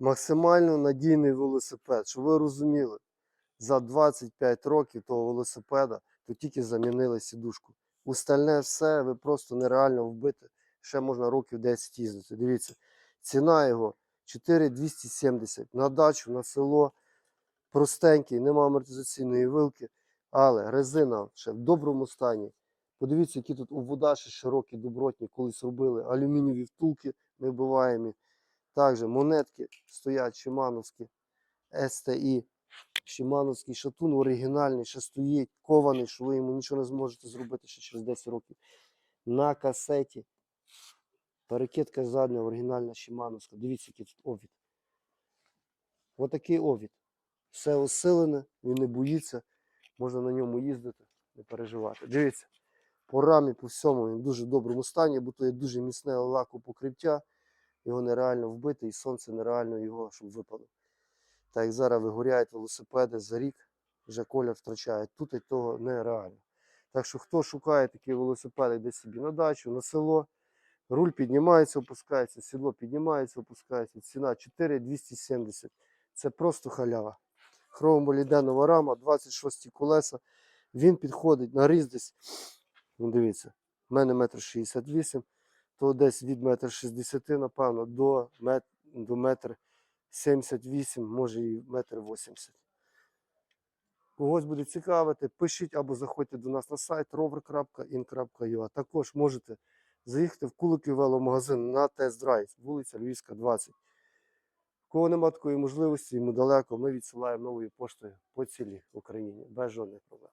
Максимально надійний велосипед, щоб ви розуміли, за 25 років того велосипеда то тільки замінили сідушку. Остальне все ви просто нереально вбити. Ще можна років 10 їздити. Дивіться, ціна його 4270 на дачу, на село. Простенький, нема амортизаційної вилки, але резина ще в доброму стані. Подивіться, які тут у водаші широкі, добротні, колись робили. Алюмінієві втулки невбиваємі. Також монетки стоять шимановські, СТІ. Шимановський шатун оригінальний, ще стоїть, кований, що ви йому нічого не зможете зробити ще через 10 років. На касеті. Перекидка задня, оригінальна Шимановська. Дивіться, який тут овід. Отакий овід. Все осилене, він не боїться. Можна на ньому їздити, не переживати. Дивіться, по рамі, по всьому він в дуже доброму стані, бо то є дуже міцне лакопокриття. Його нереально вбити, і сонце нереально його, щоб випало. Так як зараз вигоряють велосипеди за рік, вже колір втрачає. Тут і того нереально. Так що хто шукає такі велосипеди, йде собі на дачу, на село, руль піднімається, опускається, сідло піднімається, опускається. Ціна 4270. Це просто халява. Хромоліденова рама, 26 колеса. Він підходить на різ десь. Ну, дивіться, в мене метр 68, то десь від метр 60, напевно, до мет, до метр 78, може і метр 80. Когось буде цікавити, пишіть або заходьте до нас на сайт rover.in.ua. Також можете заїхати в Куликів веломагазин на тест-драйв, вулиця Львівська, 20. У кого немає такої можливості, йому далеко, ми відсилаємо новою поштою по цілій Україні без жодних проблем.